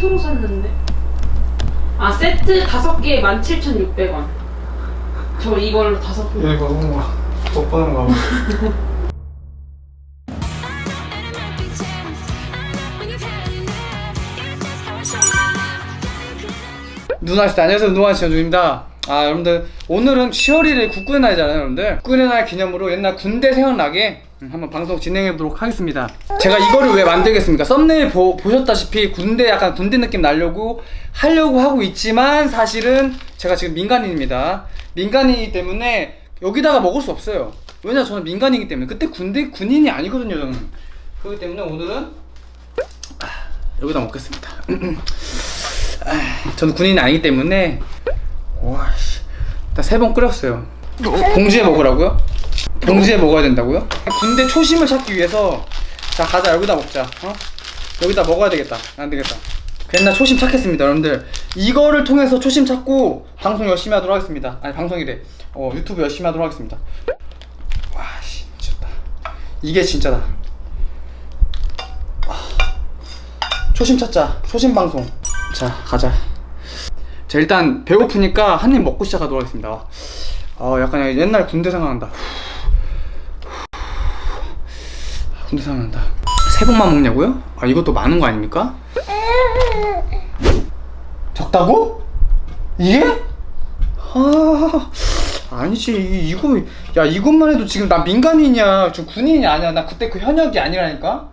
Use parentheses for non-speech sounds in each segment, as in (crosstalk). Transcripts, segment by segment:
세트로 샀는데. 아 세트 다섯 개에 17,600원. 저 이걸로 다섯 개. 이거 못 보는 거. 누나 씨, 안녕하세요. 누나 씨, 전중입니다. 아, 여러분들, 오늘은 10월 1일 국군의 날이잖아요, 여러분들. 국군의 날 기념으로 옛날 군대 생각나게 음, 한번 방송 진행해 보도록 하겠습니다. 제가 이거를 왜 만들겠습니까? 썸네일 보, 보셨다시피 군대 약간 군대 느낌 나려고 하려고 하고 있지만 사실은 제가 지금 민간인입니다. 민간인이기 때문에 여기다가 먹을 수 없어요. 왜냐, 저는 민간인이기 때문에. 그때 군대 군인이 아니거든요, 저는. 그렇기 때문에 오늘은 아, 여기다 먹겠습니다. (clears throat) 저는 군인이 아니기 때문에 와씨 나 세 번 끓였어요 봉지에 먹으라고요? 봉지에 먹어야 된다고요? 군대 초심을 찾기 위해서 자 가자. 여기다 먹자. 어? 여기다 먹어야 되겠다. 안 되겠다. 옛날 초심 찾겠습니다 여러분들. 이거를 통해서 초심 찾고 방송 열심히 하도록 하겠습니다. 아니 방송이래. 어 유튜브 열심히 하도록 하겠습니다. 와씨 미쳤다. 이게 진짜다. 와. 초심 찾자. 초심 방송. 자 가자. 자 일단 배고프니까 한 입 먹고 시작하도록 하겠습니다. 아 약간 옛날 군대 생각난다 군대 생각난다 세 봉만 먹냐고요? 아 이것도 많은 거 아닙니까? 적다고? 이게? 아 아니지 이- 이거 야 이것만 해도 지금 나 민간인이야 저 군인이 아니야 나 그때 그 현역이 아니라니까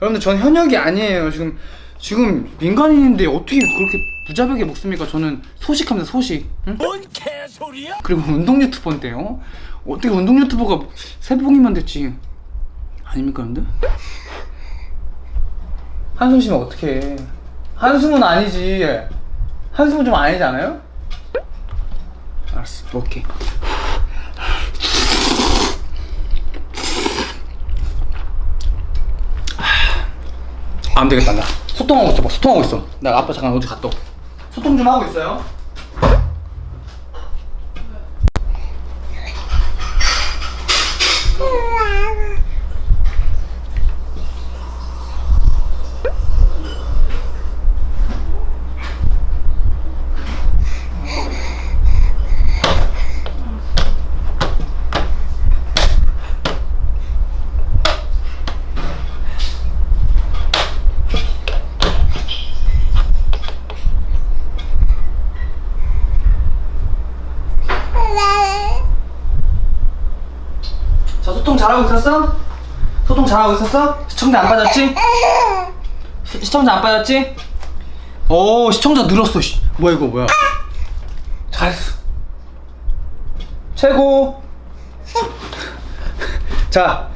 여러분들 전 현역이 아니에요 지금 지금 민간인인데 어떻게 그렇게 무자백에 먹습니까 저는 소식합니다 소식 응? 뭔 개소리야? 그리고 운동 유튜버인데요 어떻게 운동 유튜버가 세 봉이면 됐지 아닙니까 여러분들? 한숨 쉬면 어떡해. 한숨은 아니지. 한숨은 좀 아니지 않아요? 알았어. 오케이. 안 되겠다 나. 소통하고 있어 봐. 소통하고 있어. 나 아빠 잠깐 어디 갔다 올게. 소통 좀 하고 있어요 잘하고 있었어? 소통 잘하고 있었어? 시청자 안 빠졌지? 시, 시청자 안 빠졌지? 오 시청자 늘었어 씨. 뭐야 이거 뭐야 잘했어 최고 (laughs) 자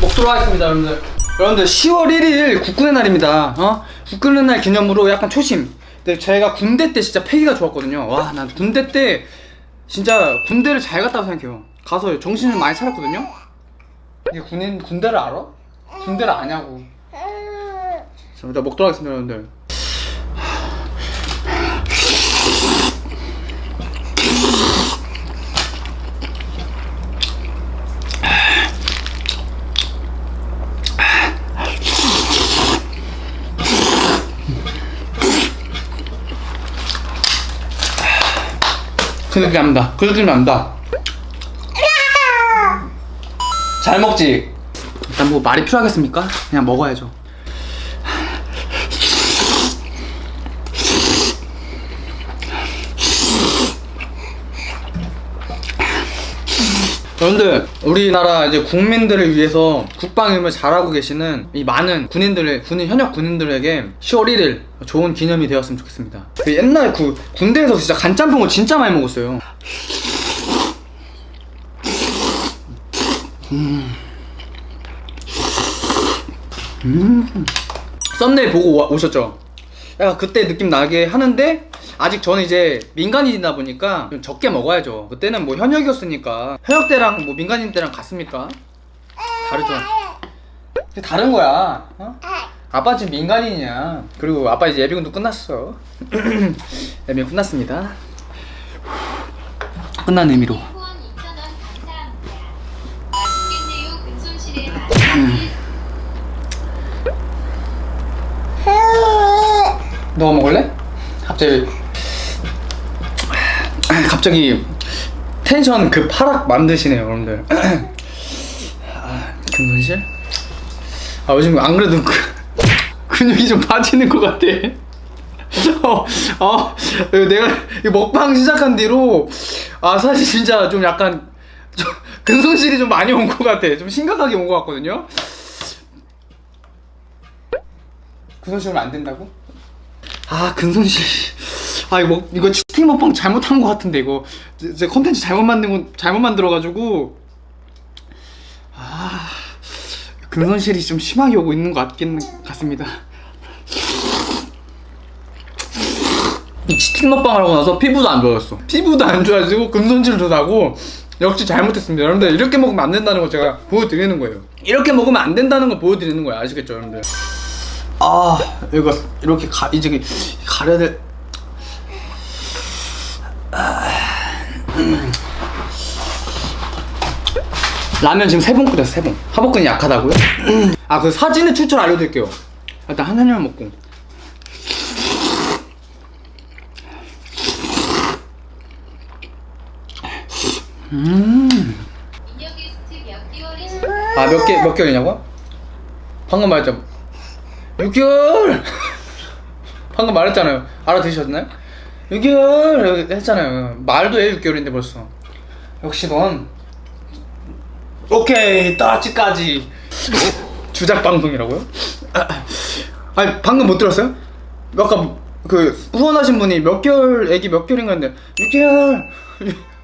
먹도록 하겠습니다 여러분들 여러분들 10월 1일 국군의 날입니다 어? 국군의 날 기념으로 약간 초심 근데 제가 군대 때 진짜 패기가 좋았거든요 와 난 군대 때 진짜 군대를 잘 갔다고 생각해요. 가서 정신을 많이 차렸거든요. 이게 군인 군대를 알아? 군대를 아냐고. 자, 일단 먹도록 하겠습니다, 여러분들. 그 느낌 납니다. 그 느낌 납니다. 잘 먹지? 일단 뭐 말이 필요하겠습니까? 그냥 먹어야죠. 여러분들 우리나라 이제 국민들을 위해서 국방임을 잘하고 계시는 이 많은 군인들의 군인 현역 군인들에게 10월 1일 좋은 기념이 되었으면 좋겠습니다. 그 옛날 그 군대에서 진짜 간짬뽕을 진짜 많이 먹었어요. 음. 썸네일 보고 와- 오셨죠? 약간 그때 느낌 나게 하는데 아직 저는 이제 민간인이다 보니까 좀 적게 먹어야죠. 그때는 뭐 현역이었으니까 현역 때랑 뭐 민간인 때랑 같습니까? 다르죠. 다른 거야. 어? 아빠 지금 민간인이야. 그리고 아빠 이제 예비군도 끝났어. (clears throat) 예비군 끝났습니다. 끝난 의미로. 너 먹을래? 갑자기 갑자기 텐션 급 하락 만드시네요 여러분들 (clears throat) 아, 금손실? 아 요즘 안 그래도 그, (laughs) 근육이 좀 빠지는 것 같아 (laughs) 어, 어, 내가 이 먹방 시작한 뒤로 아 사실 진짜 좀 약간 좀 (laughs) 근손실이 좀 많이 온 것 같아 좀 심각하게 온 것 같거든요 근손실은 안 된다고? 아 근손실. 아 이거 먹- 이거 치팅 먹방 잘못한 것 같은데 이거. 제- 제 컨텐츠 잘못 만든 거 잘못 만들어가지고. 아 근손실이 좀 심하게 오고 있는 것 같긴 같습니다. 이 치팅 먹방 하고 나서 피부도 안 좋아졌어. 피부도 안 좋아지고 근손실도 나고 역시 잘못했습니다. 여러분들 이렇게 먹으면 안 된다는 거 제가 보여드리는 거예요. 이렇게 먹으면 안 된다는 거 보여드리는 거예요. 아시겠죠 여러분들 아 이거 이렇게 가 이제 가려야 될 라면 지금 세 번 끓였어 세번 하복근이 약하다고요? 아 그 사진의 추천 알려드릴게요 일단 한 잔만 먹고 인력 게스트 몇 개월이신가요? 아몇 개 몇 개월이냐고? 방금 말했죠 6개월 (laughs) 방금 말했잖아요 알아들으셨나요? 6개월 했잖아요 말도 해 6개월인데 벌써 역시 넌 오케이 따지까지 주작 방송이라고요? (laughs) 아니 방금 못 들었어요? 아까 그 후원하신 분이 몇 개월 애기 몇 개월인가 했는데 6개월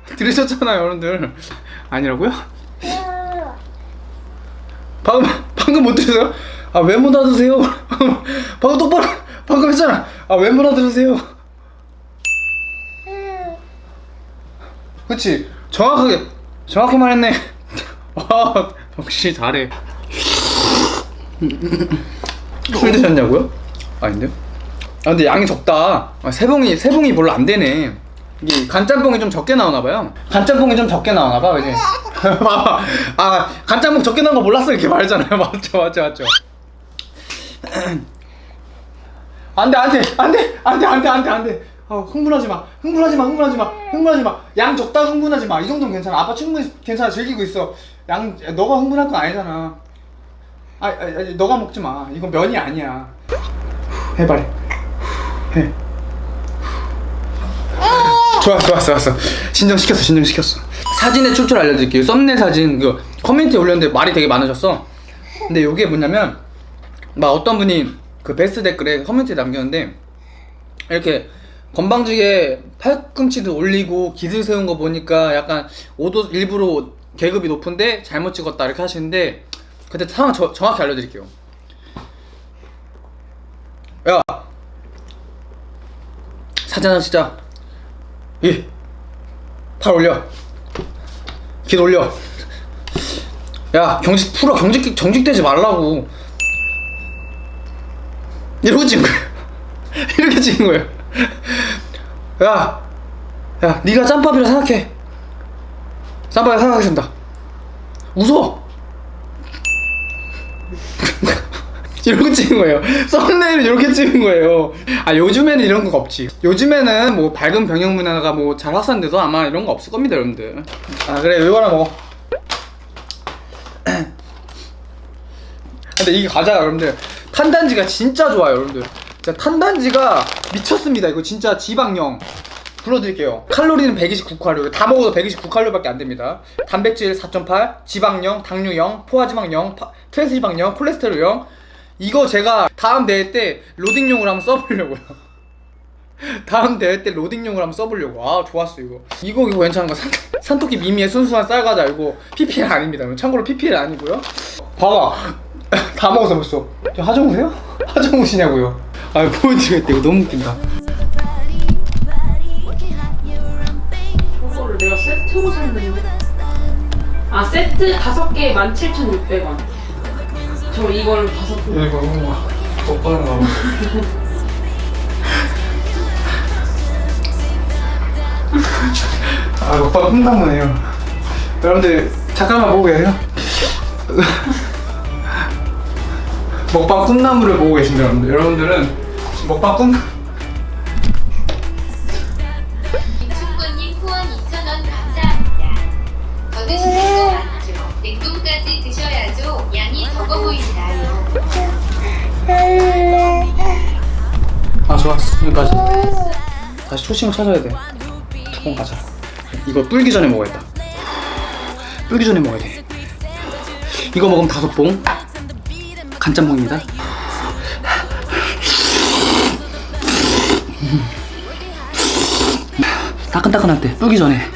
(laughs) 들으셨잖아요 여러분들 아니라고요? 방금 방금 못 들으세요? 아왜못 알아들으세요? (laughs) 방금 똑바로 방금 했잖아. 아왜못 알아들으세요? 그치 정확하게 정확히 말했네. 와 (laughs) 역시 잘해. (laughs) 술 드셨냐고요? 아닌데요? 아 근데 양이 적다. 아, 세 봉이 세 봉이 별로 안 되네. 이게 간짬뽕이 좀 적게 나오나 봐요. 간짬뽕이 좀 적게 나오나 봐, 그지? 아 간짬뽕 적게 나온 거 몰랐어 이렇게 말잖아요. 맞죠, 맞죠, 맞죠. (clears throat) 안돼, 안돼, 안돼, 안돼, 안돼, 안돼, 안돼. 아 흥분하지 마, 흥분하지 마, 흥분하지 마, 흥분하지 마. 양 적다 흥분하지 마. 이 정도는 괜찮아. 아빠 충분히 괜찮아. 즐기고 있어. 양 너가 흥분할 건 아니잖아. 아, 아, 아 너가 먹지 마. 이건 면이 아니야. 해 빨리. 해. 좋았어 좋았어 좋았어 진정시켰어 진정시켰어 사진의 출처를 알려드릴게요 썸네일 사진 그 커뮤니티에 올렸는데 말이 되게 많으셨어 근데 이게 뭐냐면 막 어떤 분이 그 베스트 댓글에 커뮤니티에 남겼는데 이렇게 건방지게 팔꿈치도 올리고 기술 세운 거 보니까 약간 오도 일부러 계급이 높은데 잘못 찍었다 이렇게 하시는데 그때 상황 저- 정확히 알려드릴게요 야 사진 하나 찍자 예. 팔 올려. 길 올려. 야, 경직 풀어. 경직 정직되지 말라고. 이러고 찍은 거야. (laughs) 이렇게 찍은 거예요. 야, 야, 네가 짬밥이라 생각해. 짬밥이라 생각하겠습니다. 웃어. (laughs) 이러고 찍은 거예요. 썸네일을 이렇게 찍은 거예요. 아 요즘에는 이런 거 없지. 요즘에는 뭐 밝은 병영 문화가 뭐 잘 확산돼서 아마 이런 거 없을 겁니다, 여러분들. 아 그래 이거 하나 먹어. 근데 이게 과자가 여러분들 탄단지가 진짜 좋아요, 여러분들. 진짜 탄단지가 미쳤습니다. 이거 진짜 지방령. 불러드릴게요. 칼로리는 129칼로리. 다 먹어도 129칼로리밖에 안 됩니다. 단백질 4.8, 지방 0, 당류 0, 포화지방 0, 파- 트랜스지방 0, 콜레스테롤 0. 이거 제가 다음 대회 때 로딩용으로 한번 써보려고요. (laughs) 다음 대회 때 로딩용으로 한번 써보려고. 아 좋았어 이거. 이거 이거 괜찮은 거. 산, 산토끼 미미의 순수한 쌀과자 이거 PPL 아닙니다. 참고로 PPL 아니고요. 봐봐. (laughs) 다 먹었어 벌써. 저 하정우세요? (laughs) 하정우시냐고요. 아 보여드리겠다 이거 너무 웃긴다. 저거를 내가 세트로 샀는데. 아 세트 다섯 개에 17,600원. 저 이걸 다섯 개. 이거 오빠는 거. (laughs) 아 오빠 꿈나무네요. 여러분들 잠깐만 보고 계세요. 먹방 꿈나무를 보고 계신다 여러분들. 여러분들은 먹방 꿈 지금까지 아, 다시 초심을 찾아야 돼. 조금 가자. 이거 뚫기 전에 먹어야겠다. 뚫기 전에 먹어야 돼. 이거 먹으면 다섯 봉. 간짬뽕입니다 음. 따끈따끈할 때 불기 전에